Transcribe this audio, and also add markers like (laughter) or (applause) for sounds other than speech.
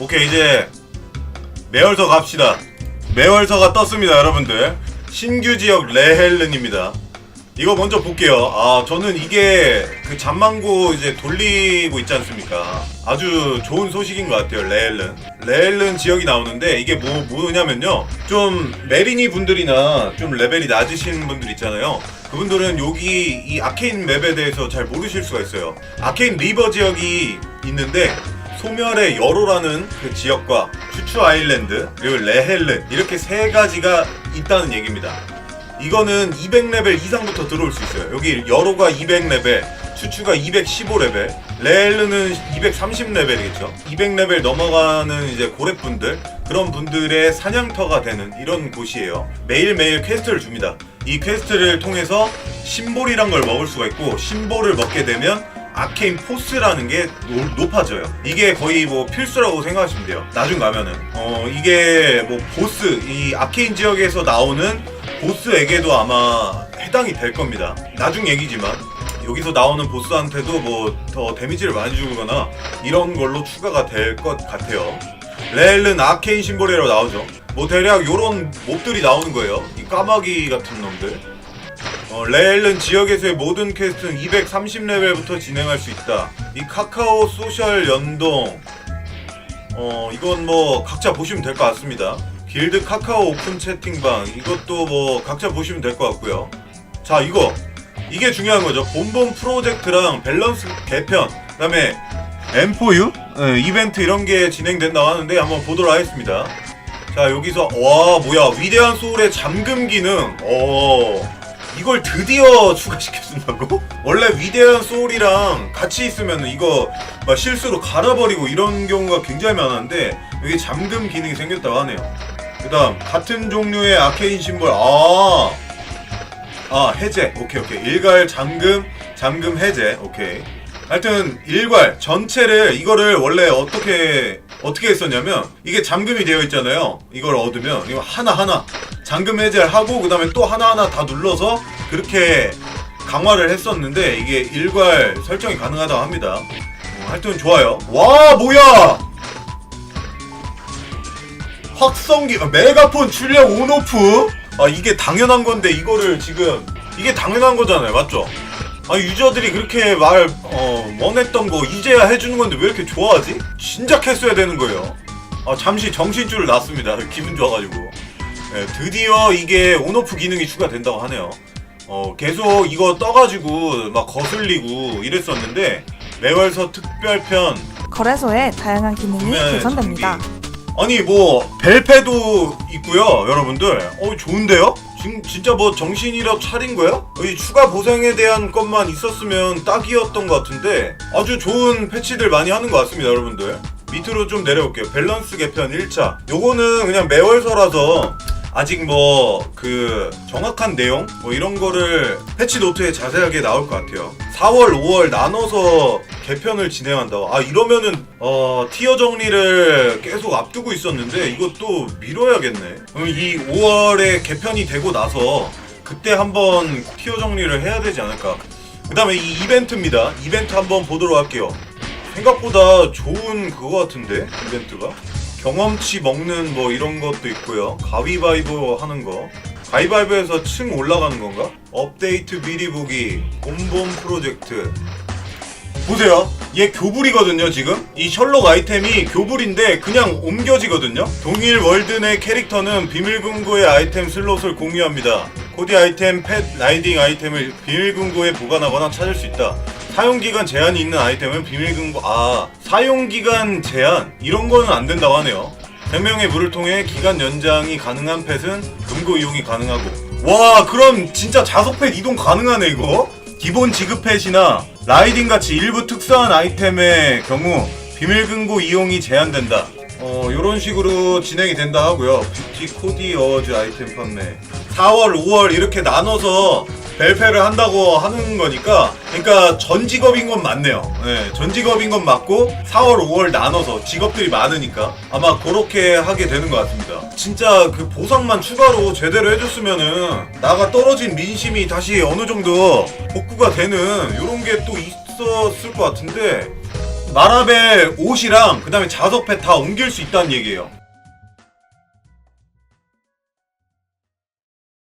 오케이 이제 매월서 갑시다. 매월서가 떴습니다, 여러분들. 신규 지역 레헬른입니다. 이거 먼저 볼게요. 아, 저는 이게 그 잠망고 이제 돌리고 있지 않습니까? 아주 좋은 소식인 것 같아요, 레헬른. 레헬른 지역이 나오는데 이게 뭐, 뭐냐면요. 좀 메리니 분들이나 좀 레벨이 낮으신 분들 있잖아요. 그분들은 여기 이 아케인 맵에 대해서 잘 모르실 수가 있어요. 아케인 리버 지역이 있는데 소멸의 여로라는 그 지역과 추추 아일랜드 그리고 레헬른 이렇게 세 가지가 있다는 얘기입니다. 이거는 200레벨 이상부터 들어올 수 있어요. 여기 여로가 200레벨, 추추가 215레벨, 레헬르는 230레벨이겠죠. 200레벨 넘어가는 이제 고래분들 그런 분들의 사냥터가 되는 이런 곳이에요. 매일매일 퀘스트를 줍니다. 이 퀘스트를 통해서 심볼이란 걸 먹을 수가 있고 심볼을 먹게 되면 아케인 포스라는 게 노- 높아져요. 이게 거의 뭐 필수라고 생각하시면 돼요. 나중 가면은 어 이게 뭐 보스 이 아케인 지역에서 나오는 보스에게도 아마 해당이 될 겁니다. 나중 얘기지만 여기서 나오는 보스한테도 뭐 더 데미지를 많이 주거나 이런 걸로 추가가 될 것 같아요. 레일은 아케인 심볼이라고 나오죠. 뭐 대략 요런 몹들이 나오는 거예요. 이 까마귀 같은 놈들. 어, 레일은 지역에서의 모든 퀘스트는 230레벨부터 진행할 수 있다. 이 카카오 소셜 연동, 어, 이건 뭐 각자 보시면 될 것 같습니다. 길드 카카오 오픈 채팅방, 이것도 뭐 각자 보시면 될 것 같고요. 자, 이거. 이게 중요한 거죠. 본본 프로젝트랑 밸런스 개편, 그 다음에 M4U? 네, 이벤트 이런 게 진행된다고 하는데 한번 보도록 하겠습니다. 자, 여기서, 와, 뭐야. 위대한 소울의 잠금 기능. 어. 이걸 드디어 추가시켜준다고? (laughs) 원래 위대한 소울이랑 같이 있으면 이거 막 실수로 갈아버리고 이런 경우가 굉장히 많았는데 여기 잠금 기능이 생겼다고 하네요. 그 다음 같은 종류의 아케인 심볼 아, 아 해제. 오케이 오케이. 일괄 잠금 잠금 해제. 오케이. 하여튼 일괄 전체를 이거를 원래 어떻게 어떻게 했었냐면 이게 잠금이 되어 있잖아요. 이걸 얻으면 이거 하나 하나 잠금 해제를 하고 그다음에 또 하나 하나 다 눌러서 그렇게 강화를 했었는데 이게 일괄 설정이 가능하다고 합니다. 어, 하여튼 좋아요. 와 뭐야? 확성기 아, 메가폰 출력 온오프? 아 이게 당연한 건데 이거를 지금 이게 당연한 거잖아요, 맞죠? 아 유저들이 그렇게 말 어, 원했던 거 이제야 해주는 건데 왜 이렇게 좋아하지? 진작 했어야 되는 거예요. 아 잠시 정신줄을 놨습니다. 기분 좋아가지고. 네, 드디어 이게 온오프 기능이 추가된다고 하네요. 어, 계속 이거 떠가지고 막 거슬리고 이랬었는데 매월서 특별편 거래소에 다양한 기능이 구매 개선됩니다. 아니 뭐 벨페도 있고요 여러분들 어 좋은데요? 지금 진짜 뭐 정신이력 차린 거야? 이 추가 보상에 대한 것만 있었으면 딱이었던 것 같은데 아주 좋은 패치들 많이 하는 것 같습니다 여러분들. 밑으로 좀 내려볼게요. 밸런스 개편 1차. 요거는 그냥 매월서라서 아직 뭐 그 정확한 내용 뭐 이런 거를 패치 노트에 자세하게 나올 것 같아요. 4월, 5월 나눠서 개편을 진행한다. 아 이러면은 어 티어 정리를 계속 앞두고 있었는데 이것도 미뤄야겠네. 그럼 이 5월에 개편이 되고 나서 그때 한번 티어 정리를 해야 되지 않을까. 그다음에 이 이벤트입니다. 이벤트 한번 보도록 할게요. 생각보다 좋은 그거 같은데 이벤트가 경험치 먹는 뭐 이런 것도 있고요. 가위바위보 하는 거. 가위바위보에서 층 올라가는 건가? 업데이트 미리 보기. 곰봄 프로젝트. 보세요. 얘 교불이거든요 지금? 이 셜록 아이템이 교불인데 그냥 옮겨지거든요? 동일 월드 내 캐릭터는 비밀금고의 아이템 슬롯을 공유합니다. 코디 아이템 펫 라이딩 아이템을 비밀금고에 보관하거나 찾을 수 있다 사용기간 제한이 있는 아이템은 비밀금고 아 사용기간 제한 이런 거는 안 된다고 하네요 생명의 물을 통해 기간 연장이 가능한 펫은 금고 이용이 가능하고 와 그럼 진짜 자석 펫 이동 가능하네 이거 기본 지급 펫이나 라이딩 같이 일부 특수한 아이템의 경우 비밀 금고 이용이 제한된다. 어, 요런 식으로 진행이 된다 하고요. 뷰티 코디 어워즈 아이템 판매. 4월, 5월 이렇게 나눠서 벨페를 한다고 하는 거니까 그러니까 전 직업인 건 맞네요. 네, 전 직업인 건 맞고 4월, 5월 나눠서 직업들이 많으니까 아마 그렇게 하게 되는 것 같습니다. 진짜 그 보상만 추가로 제대로 해줬으면은 나가 떨어진 민심이 다시 어느 정도 복구가 되는 이런 게 또 있었을 것 같은데 마라벨 옷이랑 그 다음에 자석패 다 옮길 수 있다는 얘기예요